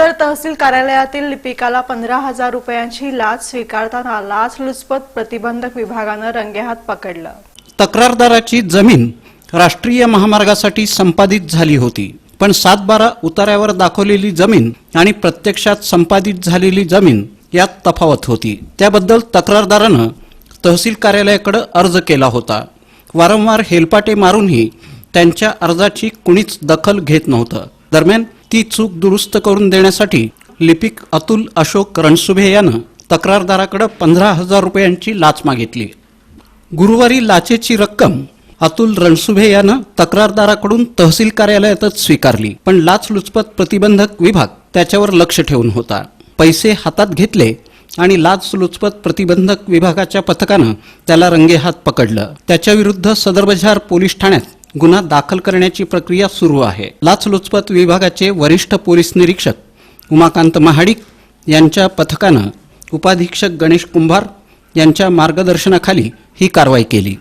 तर तहसील कार्यालयातील लिपिकाला पंधरा हजार रुपयांची लाच स्वीकारताना लाचलुचपत प्रतिबंधक विभागानं रंगेहात पकडलं. तक्रारदाराची जमीन राष्ट्रीय महामार्गासाठी संपादित झाली होती पण सात बारा उतार्यावर दाखवलेली जमीन आणि प्रत्यक्षात संपादित झालेली जमीन यात तफावत होती. त्याबद्दल तक्रारदारानं तहसील कार्यालयाकडे अर्ज केला होता. वारंवार हेलपाटे मारूनही त्यांच्या अर्जाची कुणीच दखल घेत नव्हतं. दरम्यान ती चूक दुरुस्त करून देण्यासाठी लिपिक अतुल अशोक रणसुभे यानं तक्रारदाराकडे पंधरा हजार रुपयांची लाच मागितली. गुरुवारी लाचेची रक्कम अतुल रणसुभे यानं तक्रारदाराकडून तहसील कार्यालयातच स्वीकारली पण लाचलुचपत प्रतिबंधक विभाग त्याच्यावर लक्ष ठेवून होता. पैसे हातात घेतले आणि लाचलुचपत प्रतिबंधक विभागाच्या पथकानं त्याला रंगेहात पकडलं. त्याच्याविरुद्ध सदरबजार पोलीस ठाण्यात गुन्हा दाखल करण्याची प्रक्रिया सुरू आहे. लाचलुचपत विभागाचे वरिष्ठ पोलीस निरीक्षक उमाकांत महाडिक यांच्या पथकानं उपाधीक्षक गणेश कुंभार यांच्या मार्गदर्शनाखाली ही कारवाई केली.